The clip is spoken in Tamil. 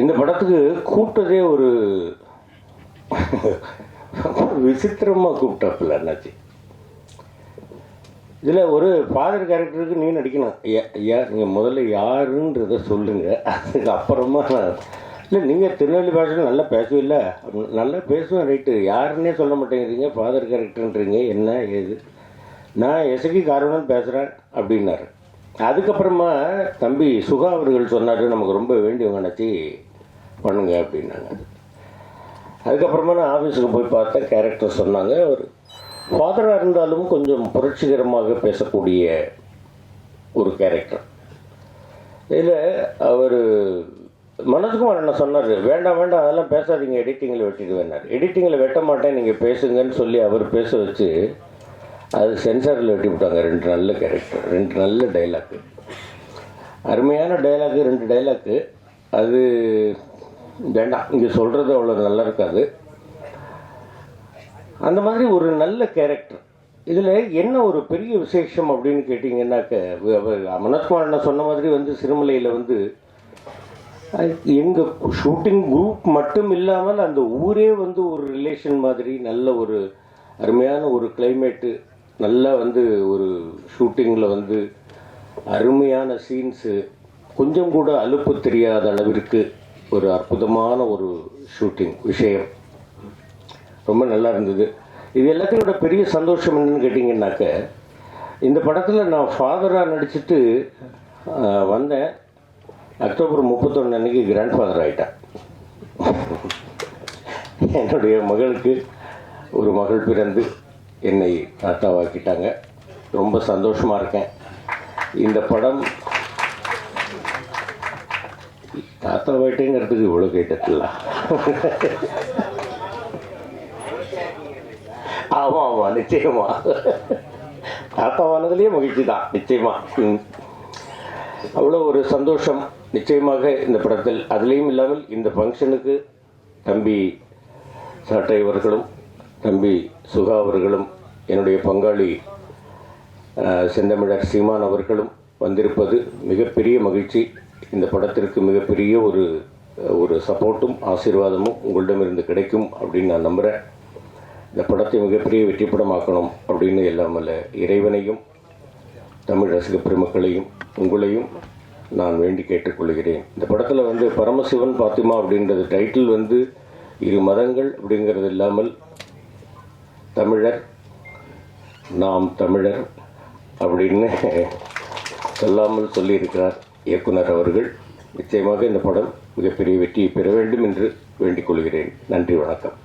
இந்த படத்துக்கு கூப்பிட்டதே ஒரு விசித்திரமாக கூப்பிட்டாப்புல அண்ணாச்சி. இதில் ஒரு ஃபாதர் கேரக்டருக்கு நீ நடிக்கணும். ஐயா நீங்கள் முதல்ல யாருன்றத சொல்லுங்கள் அதுக்கு அப்புறமா இல்லை நீங்கள் திருநெல்வேலி பாஷையில் நல்லா பேசவில்ல. நல்லா பேசுவேன் ரைட்டு யாருன்னே சொல்ல மாட்டேங்கிறீங்க ஃபாதர் கேரக்டர்ன்றீங்க என்ன ஏது? நான் எசகி காரணம் பேசுகிறேன் அப்படின்னாரு. அதுக்கப்புறமா தம்பி சுகா அவர்கள் சொன்னார் நமக்கு ரொம்ப வேண்டியவங்க நினச்சி பண்ணுங்க அப்படின்னாங்க. அதுக்கப்புறமா நான் ஆஃபீஸுக்கு போய் பார்த்தேன். கேரக்டர் சொன்னாங்க. ஒரு ஃபாதராக இருந்தாலும் கொஞ்சம் புரட்சிகரமாக பேசக்கூடிய ஒரு கேரக்டர் இதில் அவர் மனதுக்குமார் என்ன சொன்னார் வேண்டாம் வேண்டாம் அதெல்லாம் பேசாதீங்க. எடிட்டிங்கில் வெட்டிடுவேனார் எடிட்டிங்கில் வெட்ட மாட்டேன். நீங்கள் பேசுங்கன்னு சொல்லி அவர் பேச வச்சு அது சென்சாரில் வெட்டி விட்டாங்க. ரெண்டு நல்ல கேரக்டர் ரெண்டு நல்ல டைலாக்கு அருமையான டைலாக்கு ரெண்டு டைலாக்கு அது வேண்டாம் இங்கே சொல்கிறது அவ்வளோ நல்லா இருக்காது. அந்த மாதிரி ஒரு நல்ல கேரக்டர் இதில் என்ன ஒரு பெரிய விசேஷம் அப்படின்னு கேட்டிங்கன்னாக்க மனோஜ்குமார் சொன்ன மாதிரி வந்து சிறுமலையில் வந்து எங்கள் ஷூட்டிங் குரூப் மட்டும் இல்லாமல் அந்த ஊரே வந்து ஒரு ரிலேஷன் மாதிரி நல்ல ஒரு அருமையான ஒரு கிளைமேட்டு நல்லா வந்து ஒரு ஷூட்டிங்கில் வந்து அருமையான சீன்ஸு கொஞ்சம் கூட அலுப்பு தெரியாத அளவிற்கு ஒரு அற்புதமான ஒரு ஷூட்டிங் விஷயம். ரொம்ப நல்லா இருந்தது. இது எல்லாத்தையோட பெரிய சந்தோஷம் என்னன்னு கேட்டிங்கன்னாக்க இந்த படத்தில் நான் ஃபாதராக நடிச்சுட்டு வந்தேன். அக்டோபர் முப்பத்தொன்று அன்னைக்கு கிராண்ட் ஃபாதர் ஆகிட்டேன் என்னுடைய மகளுக்கு ஒரு மகள் பிறந்து என்னை தாத்தாவாக்கிட்டாங்க ரொம்ப சந்தோஷமாக இருக்கேன். இந்த படம் தாத்தாவாயிட்டேங்கிறதுக்கு இவ்வளோ கேட்டதில்ல ஆமாம் ஆமாம் நிச்சயமா தாத்தாவானதுலேயே மகிழ்ச்சி தான் நிச்சயமா ம். அவ்வளோ ஒரு சந்தோஷம் நிச்சயமாக இந்த படத்தில் அதுலேயும் இல்லாமல் இந்த ஃபங்க்ஷனுக்கு தம்பி சாட்டை அவர்களும் தம்பி சுகா அவர்களும் என்னுடைய பங்காளி செந்தமிழர் சீமான் அவர்களும் வந்திருப்பது மிகப்பெரிய மகிழ்ச்சி இந்த படத்திற்கு மிகப்பெரிய ஒரு ஒரு சப்போர்ட்டும் ஆசீர்வாதமும் உங்களிடமிருந்து கிடைக்கும் அப்படின்னு நான் நம்புகிறேன் இந்த படத்தை மிகப்பெரிய வெற்றி படமாக்கணும் அப்படின்னு இல்லாமல் இறைவனையும் தமிழ் ரசிக பெருமக்களையும் உங்களையும் நான் வேண்டி கேட்டுக்கொள்கிறேன். இந்த படத்தில் வந்து பரமசிவன் பாத்திமா அப்படின்றது டைட்டில் வந்து இரு மதங்கள் அப்படிங்கிறது இல்லாமல் தமிழர் நாம் தமிழர் அப்படின்னு சொல்லாமல் சொல்லியிருக்கிறார். இயக்குனர் அவர்கள் நிச்சயமாக இந்த படம் மிகப்பெரிய வெற்றியை பெற வேண்டும் என்று வேண்டிக் கொள்கிறேன். நன்றி வணக்கம்.